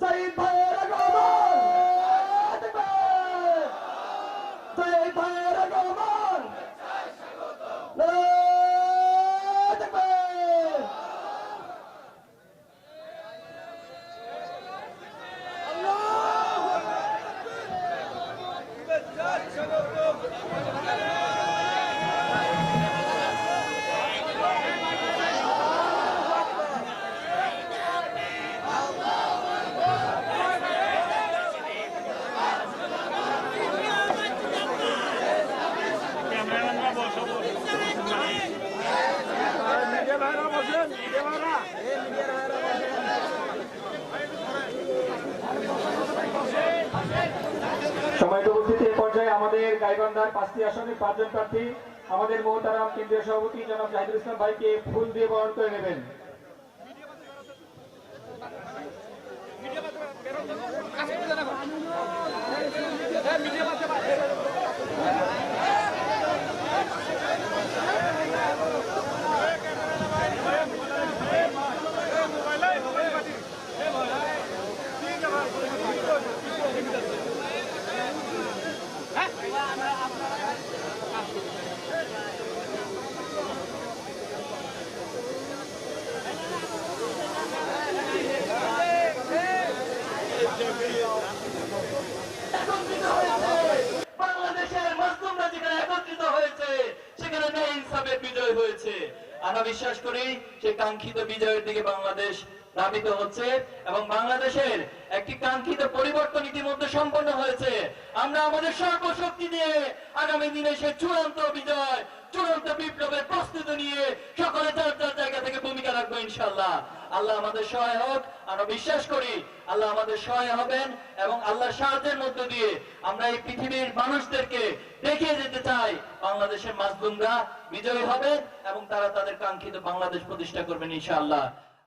শহীদ ভাইয়ের আগমন শহীদ ভাইয়ের আগমন নারায়ণ আমাদের গাইবান্ধার পাঁচটি আসনে পাঁচজন প্রার্থী, আমাদের মহতারাম কেন্দ্রীয় সভাপতি জনাব জাহিদুল ইসলাম ভাইকে ফুল দিয়ে বরণ করে নেবেন। এবং বাংলাদেশের একটি কাঙ্ক্ষিত পরিবর্তন ইতিমধ্যে সম্পন্ন হয়েছে। আমরা আমাদের সর্বশক্তি দিয়ে আগামী দিনে সে চূড়ান্ত বিজয়, চূড়ান্ত বিপ্লবের প্রস্তুতি নিয়ে সকলে যার রাখব ইনশাল্লাহ আল্লাহ আমাদের সহায় হোক, আমরা বিশ্বাস করি আল্লাহ আমাদের সহায় হবেন এবং আল্লাহ সাহায্যের মধ্য দিয়ে আমরা এই পৃথিবীর মানুষদেরকে দেখিয়ে যেতে চাই। বাংলাদেশের মাজলুমরা বিজয়ী হবে এবং তারা তাদের কাঙ্ক্ষিত বাংলাদেশ প্রতিষ্ঠা করবেন ইনশাআল্লাহ।